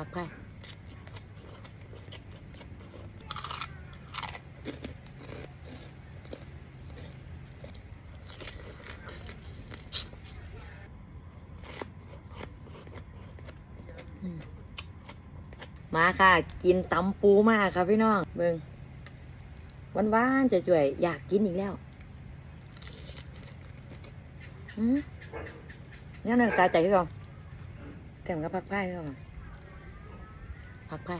ผักไผ่มาค่ะ กินตำปูมากครับพี่น้องเบิงวันวานๆจะจ่วยๆอยากกินอีกแล้วอืมนี่นกาใจพี่น้องแกมกับผักไผ่พี่น้อง ผักไผ่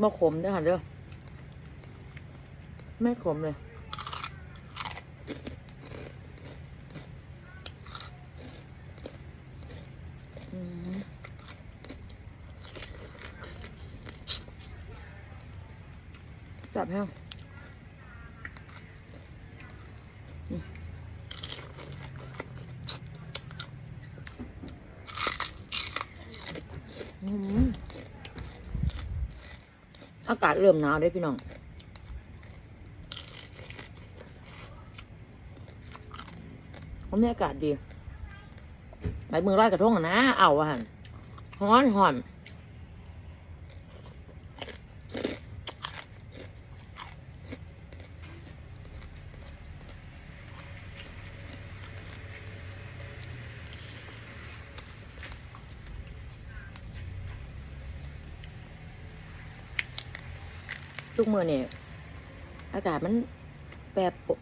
มะขมด้อค่ะเด้อไม่ขมเลย อืมจับให้เอา อากาศเริ่มหนาวเด้พี่น้องวันนี้อากาศดี ไปมือร้อยกระทงนะ เอาอะหันฮ้อนห่อน ทุกเมื่อเนี่ยอากาศมันแปร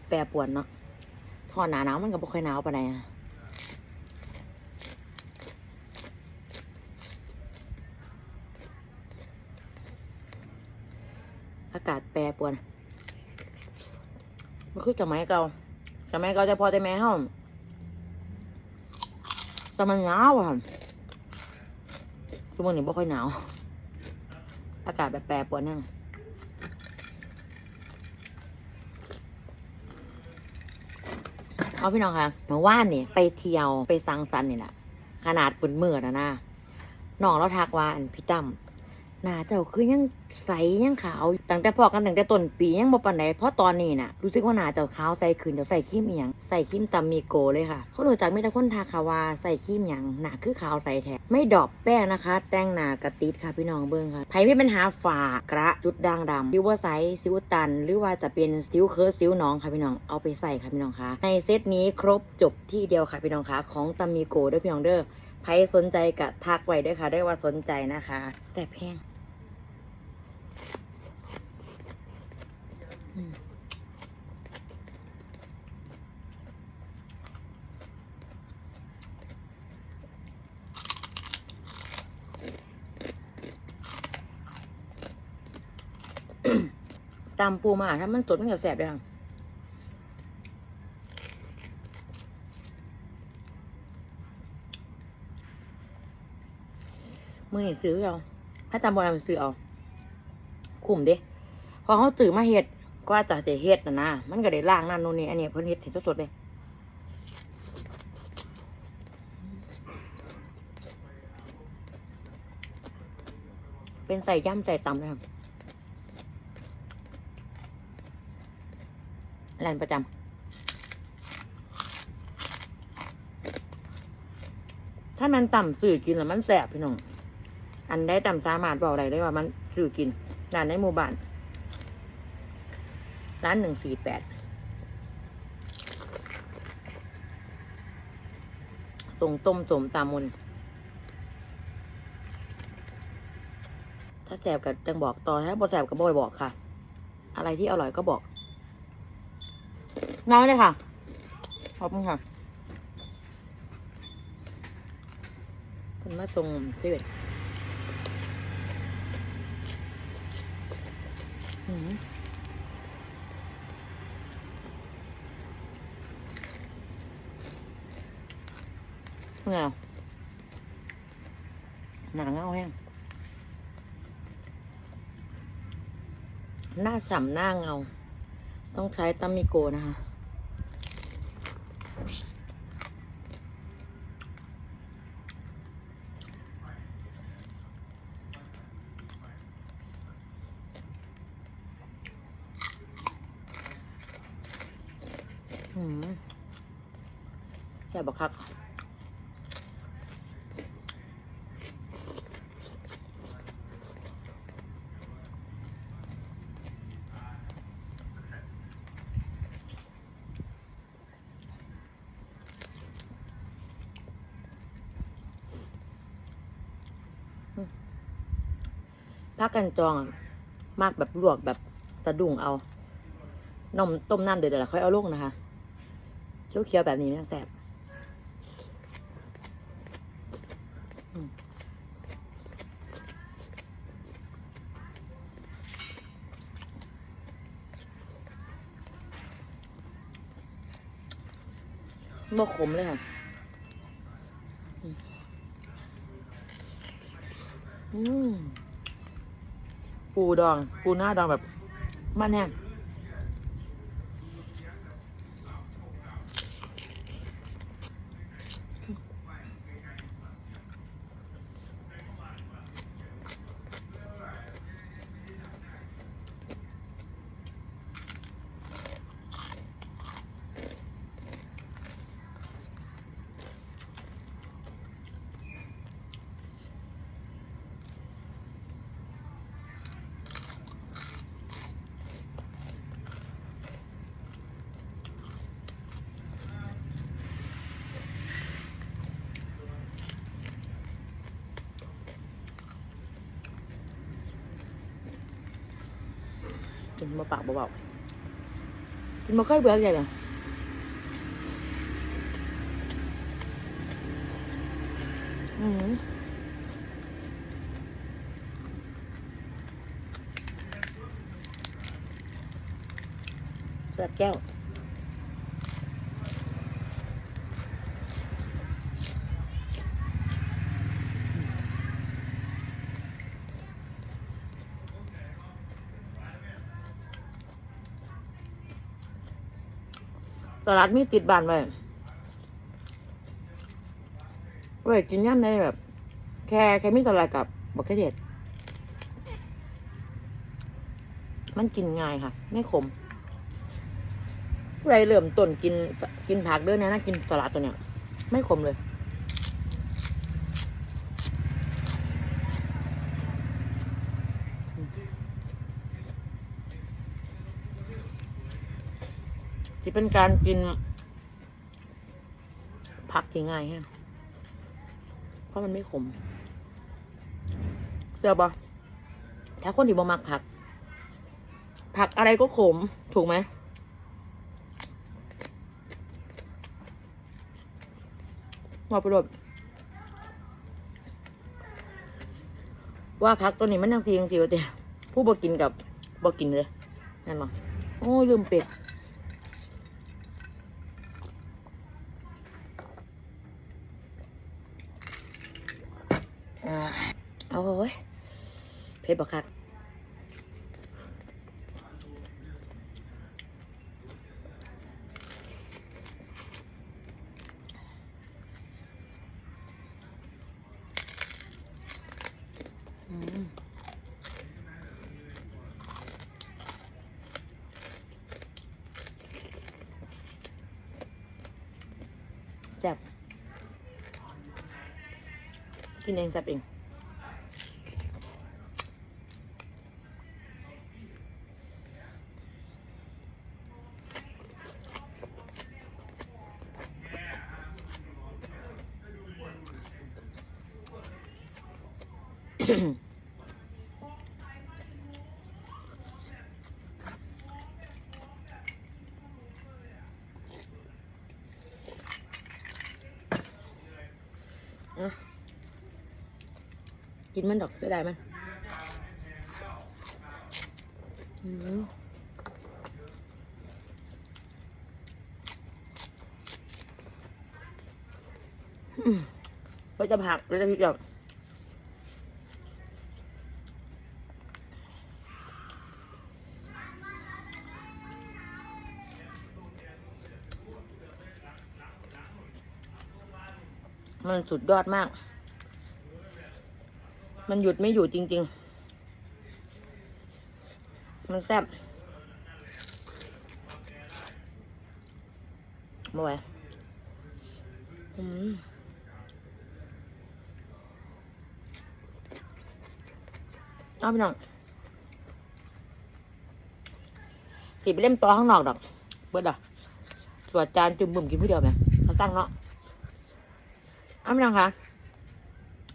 แปรปวนเนาะทอหนาหนาวมันก็บ่ค่อยหนาวปานใดอะอากาศแปรปวนมันคือสมัยเก่าสมัยเก่าจะพอแต่แม่ห้องแต่มันหนาวอะทุกวันนี้บ่ค่อยหนาว อากาศแบบแปรปรวนนั่น เอาพี่น้องคะเมื่อวานนี่ไปเที่ยวไปสังสรรค์นี่แหละขนาดปืนมือนะนะน้องเราทักว่าอันพี่ตั้ม หน้าเจ้าคือยังใสยังขาวตั้งแต่พอกันตั้งแต่ต้นปียังบ่ปานใดเพราะตอนนี้น่ะรู้สึกว่าหน้าเจ้าขาวใสขึ้นเจ้าใส่ครีมอีหยังใส่ครีมตามมีโกเลยค่ะเขารู้จักมีแต่คนทักค่ะว่าใส่ครีมหยังหน้าคือขาวใสแท้ไม่ดอปแป้งนะคะ แต่งหน้ากระติดค่ะพี่น้องเบิ่งค่ะใครมีปัญหาฝากระจุดด่างดำสิวบ่ใสสิวตัน หรือว่าจะเป็นสิวเคิร์ดสิวหนองค่ะพี่น้องเอาไปใส่ค่ะพี่น้องคะในเซตนี้ครบจบที่เดียวค่ะพี่น้องคะของตามีโกด้อพี่น้องเด้อใครสนใจกะทักไว้เด้ค่ะได้ว่าสนใจนะคะแซ่บแห้ง อืม ตำปูมาถ้ามันสดมันจะแสบเลยค่ะมือนี่ซื้อเอาถ้าตำบอลมันซื้อเอา คุ้มเด้พอเขาตื่นมาเฮ็ดก็อาจจะเสียเฮ็ดนะนะ มันก็ได้ล่างนั่นนู่นนี่อันนี้เพิ่นเฮ็ดเห็นสดๆเลยเป็นใส่ย่ำใส่ตำเลยครับ ร้านประจำถ้ามันต่ำสื่อกินแล้วมันแสบพี่น้อง อันได้ต่ำสามารถบอกได้เลยว่ามันสื่อกินร้านในหมู่บ้านร้านหนึ่งสี่แปดตรงต้มสมตามมนถ้าแสบกับจังบอกต่อถ้าบ่แสบกับบ่อยบอกค่ะ อะไรที่อร่อยก็บอก น้อยเลยค่ะ ขอบคุณค่ะคุณมาส่งเซเว่นอืมไงอะหนังเอาแห้งหน้าฉ่ำหน้าเงา ต้องใช้ตามิโกนะคะ อืม แซ่บักคักพักกันจองอะมากแบบลวกแบบสะดุ้งเอานมต้มน้ำเดือดๆแล้วค่อยเอาลงนะคะเคี้ยวๆแบบนี้มันแสบอืม บ่ขมเลยค่ะอืมอืม ปูดอง ปูหน้าดองแบบ มันแห้ง กินมาปากเบาๆกินมาค่อยเบื่อใหญ่เลยอืมแบบแก้ว สลัดมีติดบานไว้เว้ยกินย่ำในแบบ แค่แค่มีสลัดกับบักเขือเทศมันกินง่ายค่ะ ไม่ขมผู้ใดเริ่มต้นกินกินผักเด้อเนี่ยนะกินสลัดตัวเนี้ย ไม่ขมเลย ที่เป็นการกิน ผักที่ง่ายฮะเพราะมันไม่ขมเสือบอถ้าคนที่บ่มักผัก ผักอะไรก็ขม ถูกไหมว่าไปโดดว่าผักตัวนี้มันยังสียังสีวะเตี้ยผู้บ่กินกับบ่กินเลยนั่นมั้งโอ้ยลืมเป็ด อ่าเอาเว้ย เผ็ดบักคักอืมแซ่บกินเองแซ่บเอง อะ กินมันดอกจะได้มันอืมเราจะผักเราจะพริกหรอกมันสุดยอดมาก มันหยุดไม่อยู่จริง ๆ มันแซ่บมาไว้อืมเอาพี่น้องสีไปเล่มต่อข้างนอกดอก เบิดดอกสวดจานจุ่มบุ่มกินผู้เดียวไหมเขาตั้งเนาะเอาพี่น้องคะ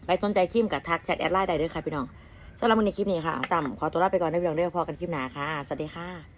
ไปสนใจคลิมกับทักแชทแอดไลน์ได้เลยค่ะพี่น้องสำหรับวันนี้คลิปนี้ค่ะต่ำขอตัวลาไปก่อนได้พี่น้องได้อพอกันคลิปหนาค่ะ สวัสดีค่ะ